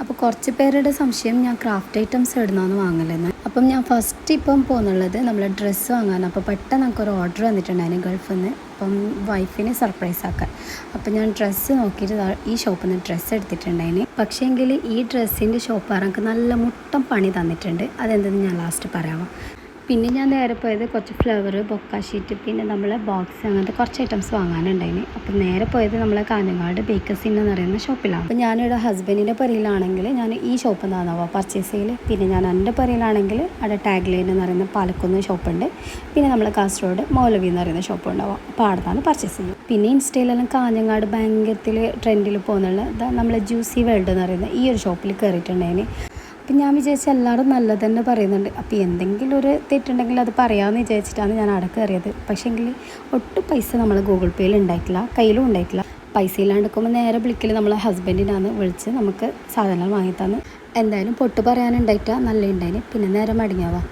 അപ്പോൾ കുറച്ച് പേരുടെ സംശയം ഞാൻ ക്രാഫ്റ്റ് ഐറ്റംസ് എവിടുന്നാണ് വാങ്ങലെന്ന് അപ്പം ഞാൻ ഫസ്റ്റ് ഇപ്പം പോകുന്നുള്ളത് നമ്മൾ ഡ്രസ്സ് വാങ്ങാൻ അപ്പോൾ പെട്ടെന്ന് നമുക്കൊരു ഓർഡർ വന്നിട്ടുണ്ടായിരുന്നു ഗൾഫിൽ നിന്ന്. അപ്പം വൈഫിനെ സർപ്രൈസ് ആക്കാൻ. അപ്പം ഞാൻ ഡ്രസ്സ് നോക്കിയിട്ട് ഈ ഷോപ്പിൽ നിന്ന് ഡ്രസ്സ് എടുത്തിട്ടുണ്ടായിന് പക്ഷേങ്കിൽ ഈ ഡ്രസ്സിന്റെ ഷോപ്പ് എനിക്ക് നല്ല മുട്ടം പണി തന്നിട്ടുണ്ട്. അതെന്തെന്ന് ഞാൻ ലാസ്റ്റ് പറയാം പിന്നെ ഞാൻ നേരെ പോയത് കുറച്ച് ഫ്ലവർ ബൊക്ക ഷീറ്റ് പിന്നെ നമ്മളെ ബോക്സ് അങ്ങനത്തെ കുറച്ച് ഐറ്റംസ് വാങ്ങാനുണ്ടായിന്. അപ്പം നേരെ പോയത് നമ്മളെ കാഞ്ഞങ്ങാട് ബേക്കേഴ്സിൻ എന്ന് പറയുന്ന ഷോപ്പിലാണ് അപ്പം ഞാനിവിടെ ഹസ്ബൻഡിന്റെ പരിയിലാണെങ്കിൽ ഞാൻ ഈ ഷോപ്പിൽ നിന്നാണ് പർച്ചേസ് ചെയ്യൽ പിന്നെ ഞാൻ എന്റെ പരിയിലാണെങ്കിൽ അവിടെ ടാഗ് ലൈൻ എന്ന് പറയുന്ന പാലക്കുന്ന് ഷോപ്പുണ്ട് പിന്നെ നമ്മളെ കാസർഗോഡ് മൗലവി എന്ന് പറയുന്ന ഷോപ്പ് ഉണ്ടാവും അപ്പോൾ അവിടെ നിന്നാണ് പർച്ചേസ് ചെയ്യും പിന്നെ ഇൻസ്റ്റയിലെല്ലാം കാഞ്ഞങ്ങാട് ഭയങ്കരത്തിൽ ട്രെൻഡിൽ പോകുന്നുള്ള നമ്മളെ ജ്യൂസി വേൾഡ് എന്ന് പറയുന്ന ഈ ഒരു ഷോപ്പിൽ കയറിയിട്ടുണ്ടായിന് അപ്പം ഞാൻ വിചാരിച്ച എല്ലാവരും നല്ലത് തന്നെ പറയുന്നുണ്ട്. അപ്പോൾ എന്തെങ്കിലും ഒരു തെറ്റുണ്ടെങ്കിൽ അത് പറയാമെന്ന് വിചാരിച്ചിട്ടാണ് ഞാൻ അവിടെ കയറിയത്. പക്ഷേങ്കിൽ ഒട്ടും പൈസ നമ്മൾ ഗൂഗിൾ പേയിൽ ഉണ്ടായിട്ടില്ല കയ്യിലും ഉണ്ടായിട്ടില്ല. പൈസ ഇല്ലാണ്ട് നിൽക്കുമ്പോൾ നേരെ വിളിക്കൽ നമ്മളെ ഹസ്ബൻഡിനാണ്. വിളിച്ച് നമുക്ക് സാധനങ്ങൾ വാങ്ങിത്തന്ന്. എന്തായാലും പൊട്ട് പറയാനുണ്ടായിട്ടാ. നല്ല ഉണ്ടായിന്. പിന്നെ നേരെ മടങ്ങിയാവാം